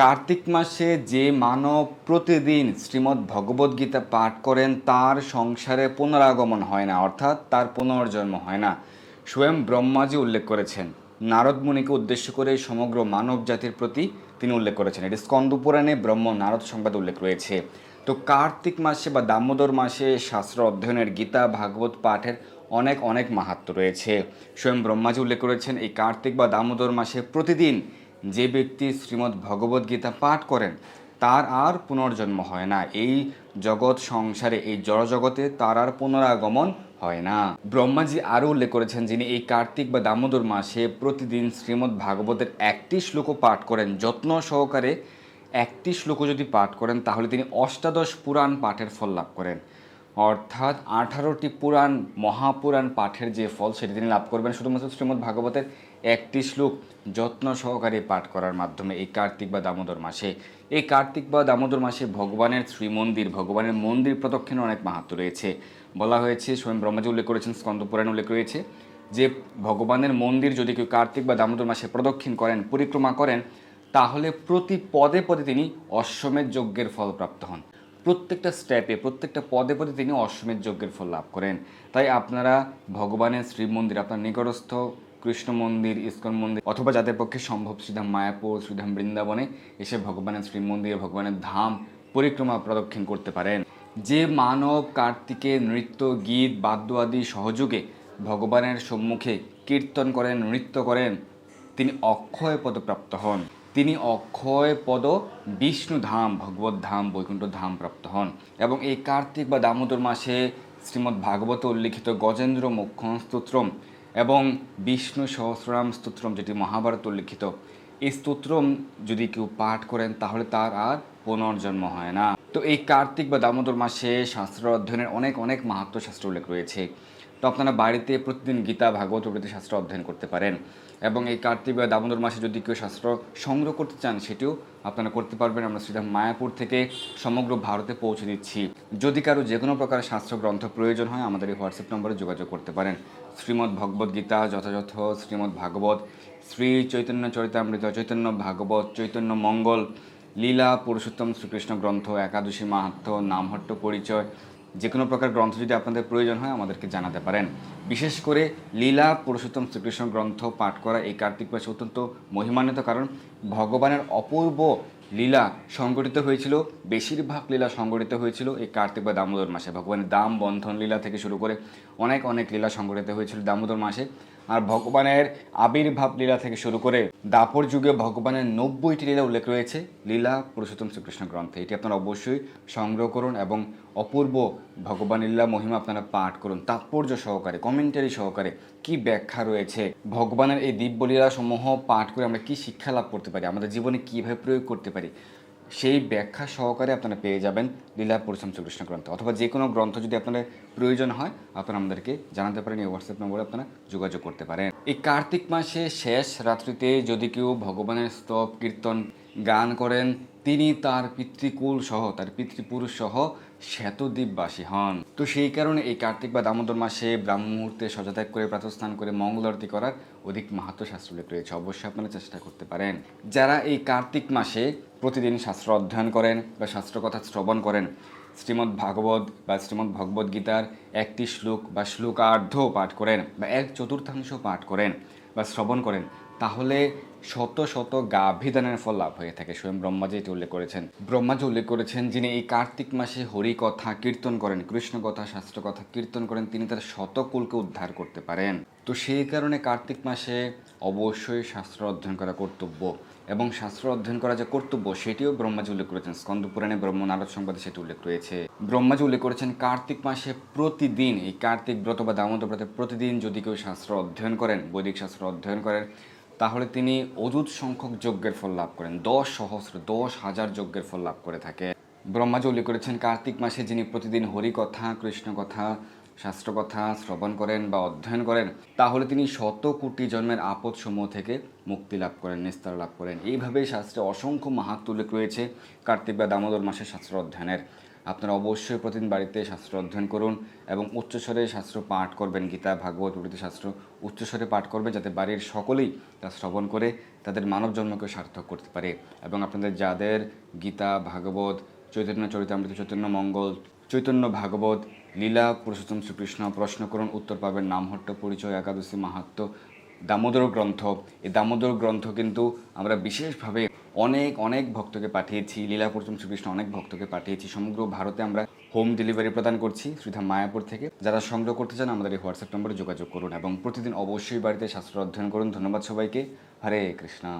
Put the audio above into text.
কার্তিক মাসে যে মানব প্রতিদিন শ্রীমদ্ ভগবদ্গীতা পাঠ করেন, তার সংসারে পুনরাগমন হয় না, অর্থাৎ তার পুনর্জন্ম হয় না। স্বয়ং ব্রহ্মাজি উল্লেখ করেছেন। নারদ মুনিকে উদ্দেশ্য করে সমগ্র মানব জাতির প্রতি তিনি উল্লেখ করেছেন। এটি স্কন্দ পুরাণে ব্রহ্ম নারদ সংবাদ উল্লেখ রয়েছে। তো কার্তিক মাসে বা দামোদর মাসে শাস্ত্র অধ্যয়নের গীতা, ভাগবত পাঠের অনেক অনেক মাহাত্ম রয়েছে। স্বয়ং ব্রহ্মাজি উল্লেখ করেছেন, এই কার্তিক বা দামোদর মাসে প্রতিদিন যে ব্যক্তি শ্রীমদ্ ভগবদ্গীতা পাঠ করেন, তার আর পুনর্জন্ম হয় না। এই জগৎ সংসারে, এই জড়জগতে তার আর পুনরাগমন হয় না। ব্রহ্মাজি আরও উল্লেখ করেছেন যিনি এই কার্তিক বা দামোদর মাসে প্রতিদিন শ্রীমদ্ ভাগবতের একটি শ্লোক পাঠ করেন। যত্ন সহকারে একটি শ্লোক যদি পাঠ করেন, তাহলে তিনি অষ্টাদশ পুরাণ পাঠের ফল লাভ করেন। অর্থাৎ আঠারোটি পুরাণ মহাপুরাণ পাঠের যে ফল, সেটি তিনি লাভ করবেন। শুধুমাত্র শ্রীমদ্ ভাগবতের একটি শ্লোক যত্ন সহকারে পাঠ করার মাধ্যমে এই কার্তিক বা দামোদর মাসে। এই কার্তিক বা দামোদর মাসে ভগবানের শ্রীমন্দির, ভগবানের মন্দির প্রদক্ষিণের অনেক মাহাত্ম রয়েছে। বলা হয়েছে, স্বয়ং ব্রহ্মাজি উল্লেখ করেছেন, স্কন্দ পুরাণ উল্লেখ রয়েছে, যে ভগবানের মন্দির যদি কেউ কার্তিক বা দামোদর মাসে প্রদক্ষিণ করেন, পরিক্রমা করেন, তাহলে প্রতি পদে পদে তিনি অশ্বমেধ যজ্ঞের ফল প্রাপ্ত হন। প্রত্যেকটা স্টেপে প্রত্যেকটা পদে পদে তিনি অশ্বমেধ যজ্ঞের ফল লাভ করেন। তাই আপনারা ভগবানের শ্রীমন্দির, আপনার নিকটস্থ কৃষ্ণ মন্দির, ইস্কন মন্দির, অথবা যাদের পক্ষে সম্ভব শ্রীধাম মায়াপুর, শ্রীধাম বৃন্দাবনে এসে ভগবানের শ্রীমন্দিরে ভগবানের ধাম পরিক্রমা প্রদক্ষিণ করতে পারেন। যে মানব, কার্তিকে, নৃত্য, গীত, বাদ্য আদি সহযোগে ভগবানের সম্মুখে কীর্তন করেন, নৃত্য করেন, তিনি অক্ষয় পদপ্রাপ্ত হন। তিনি অক্ষয় পদ বিষ্ণু ধাম, ভগবত ধাম, বৈকুণ্ঠ ধাম প্রাপ্ত হন এবং এই কার্তিক বা দামোদর মাসে শ্রীমদ্ ভাগবত উল্লিখিত গজেন্দ্র মোক্ষণ স্তোত্রম এবং বিষ্ণু সহস্রাম স্তোত্রম, যেটি মহাভারত উল্লিখিত, এই স্তোত্রম যদি কেউ পাঠ করেন, তাহলে তার আর পুনর্জন্ম হয় না। তো এই কার্তিক বা দামোদর মাসে শাস্ত্র অধ্যয়নের অনেক অনেক মাহাত্ম শাস্ত্র উল্লেখ রয়েছে। তো আপনারা বাড়িতে প্রতিদিন গীতা, ভাগবত প্রভৃতি শাস্ত্র অধ্যয়ন করতে পারেন। এবং এই কার্তিক বা দামোদর মাসে যদি কেউ শাস্ত্র সংগ্রহ করতে চান, সেটিও আপনারা করতে পারবেন। আমরা সিধা মায়াপুর থেকে সমগ্র ভারতে পৌঁছে দিচ্ছি। যদি কারও যে কোনো প্রকার শাস্ত্র গ্রন্থ প্রয়োজন হয়, আমাদের এই হোয়াটসঅ্যাপ নম্বরে যোগাযোগ করতে পারেন। শ্রীমদ্ ভগবদ্গীতা যথাযথ শ্রীমদ্ ভাগবত, শ্রী চৈতন্য চরিতামৃত, চৈতন্য ভাগবত, চৈতন্য মঙ্গল, লীলা পুরুষোত্তম শ্রীকৃষ্ণ গ্রন্থ, একাদশী মাহাত্ম নামহট্ট পরিচয় যে কোনো প্রকার গ্রন্থ যদি আপনাদের প্রয়োজন হয়, আমাদেরকে জানাতে পারেন। বিশেষ করে লীলা, পুরুষোত্তম শ্রীকৃষ্ণ গ্রন্থ পাঠ করা এই কার্তিক মাসে অত্যন্ত মহিমান্বিত কারণ, ভগবানের অপূর্ব লীলা সংগঠিত হয়েছিল, বেশিরভাগ লীলা সংগঠিত হয়েছিল এই কার্তিক বা দামোদর মাসে। ভগবানের দাম বন্ধন লীলা থেকে শুরু করে অনেক অনেক লীলা সংগঠিত হয়েছিল দামোদর মাসে। আর ভগবানের আবির্ভাব লীলা থেকে শুরু করে দাপর যুগে ভগবানের নব্বইটি লীলা উল্লেখ রয়েছে। লীলা, পুরুষোত্তম শ্রীকৃষ্ণ গ্রন্থে। এটি আপনারা অবশ্যই সংগ্রহ করুন এবং অপূর্ব ভগবান লীলা মহিমা আপনারা পাঠ করুন। তাৎপর্য সহকারে কমেন্টারি সহকারে কি ব্যাখ্যা রয়েছে, ভগবানের এই দিব্যলীলা সমূহ পাঠ করে আমরা কি শিক্ষা লাভ করতে পারি, আমাদের জীবনে কীভাবে প্রয়োগ করতে পারি সেই ব্যাখ্যা সহকারে আপনারা পেয়ে যাবেন লীলা পরিশ্রম শ্রীকৃষ্ণ গ্রন্থ অথবা যে কোনো গ্রন্থ যদি আপনাদের প্রয়োজন হয়, আপনারা আমাদেরকে জানাতে পারেন, এই হোয়াটসঅ্যাপ নম্বরে আপনারা যোগাযোগ করতে পারেন। এই কার্তিক মাসে শেষ রাত্রিতে যদি কেউ ভগবানের স্তব কীর্তন গান করেন তিনি তার পিতৃকুল সহ, তার পিতৃপুরুষ সহ শ্বেতদ্বীপবাসী হন। তো সেই কারণে এই কার্তিক বা দামোদর মাসে ব্রাহ্ম মুহূর্তে সজাত্যাগ করে প্রাতস্নান করে মঙ্গল আরতি করার অধিক মাহাত্ম শাস্ত্র উল্লেখ রয়েছে। অবশ্যই আপনারা চেষ্টা করতে পারেন। যারা এই কার্তিক মাসে প্রতিদিন শাস্ত্র অধ্যয়ন করেন বা শাস্ত্র কথা শ্রবণ করেন, শ্রীমদ্ ভাগবত বা শ্রীমদ্ ভগবদ্গীতার একটি শ্লোক বা শ্লোকার্ধ পাঠ করেন বা এক চতুর্থাংশ পাঠ করেন বা শ্রবণ করেন, তাহলে শত শত গাভিদানের ফল লাভ হয়ে থাকে। স্বয়ং ব্রহ্মাজি এটি উল্লেখ করেছেন। ব্রহ্মাজি উল্লেখ করেছেন যিনি এই কার্তিক মাসে হরি কথা কীর্তন করেন কৃষ্ণ কথা শাস্ত্র কথা কীর্তন করেন, তিনি তার শতকুলকে উদ্ধার করতে পারেন। তো সেই কারণে কার্তিক মাসে অবশ্যই শাস্ত্র অধ্যয়ন করা কর্তব্য। এবং শাস্ত্র অধ্যয়ন করা যে কর্তব্য, সেটিও ব্রহ্মাজি উল্লেখ করেছেন। স্কন্দ পুরাণে ব্রহ্ম নারদ সংবাদে সেটি উল্লেখ রয়েছে। ব্রহ্মাজি উল্লেখ করেছেন, কার্তিক মাসে প্রতিদিন, এই কার্তিক ব্রত বা দামোদর ব্রতে প্রতিদিন যদি কেউ শাস্ত্র অধ্যয়ন করেন, বৈদিক শাস্ত্র অধ্যয়ন করেন, তাহলে তিনি অযুত সংখ্যক যজ্ঞের ফল লাভ করেন। দশ সহস্র, দশ হাজার যজ্ঞের ফল লাভ করে থাকে। ব্রহ্মাজি উল্লেখ করেছেন, কার্তিক মাসে যিনি প্রতিদিন হরি কথা কৃষ্ণ কথা শাস্ত্র কথা শ্রবণ করেন বা অধ্যয়ন করেন, তাহলে তিনি শত কোটি জন্মের আপদ সমূহ থেকে মুক্তি লাভ করেন, নিস্তার লাভ করেন। এইভাবে শাস্ত্রে অসংখ্য মাহাত্ম উল্লেখ রয়েছে কার্তিক বা দামোদর মাসে শাস্ত্র অধ্যয়নের। আপনারা অবশ্যই প্রতিদিন বাড়িতে শাস্ত্র অধ্যয়ন করুন এবং উচ্চস্বরে শাস্ত্র পাঠ করবেন, গীতা, ভাগবত প্রভৃতি শাস্ত্র উচ্চস্বরে পাঠ করবেন যাতে বাড়ির সকলেই তা শ্রবণ করে তাদের মানব জন্মকে সার্থক করতে পারে। এবং আপনাদের যাদের গীতা, ভাগবত, চৈতন্য, চরিতামৃত, চৈতন্য, মঙ্গল চৈতন্য ভাগবত, লীলা, পুরুষোত্তম শ্রীকৃষ্ণ প্রশ্ন করুন উত্তর পাবেন নামহট্ট, পরিচয়, একাদশী, মাহাত্ম, দামোদর গ্রন্থ। এই দামোদর গ্রন্থ কিন্তু আমরা বিশেষভাবে অনেক অনেক ভক্তকে পাঠিয়েছি, লীলা, পুরুষোত্তম শ্রীকৃষ্ণ অনেক ভক্তকে পাঠিয়েছি। সমগ্র ভারতে আমরা হোম ডেলিভারি প্রদান করছি শ্রীধাম মায়াপুর থেকে। যারা সংগ্রহ করতে চান, আমাদের এই হোয়াটসঅ্যাপ নম্বরে যোগাযোগ করুন এবং প্রতিদিন অবশ্যই বাড়িতে শাস্ত্র অধ্যয়ন করুন। ধন্যবাদ সবাইকে। হরে কৃষ্ণা।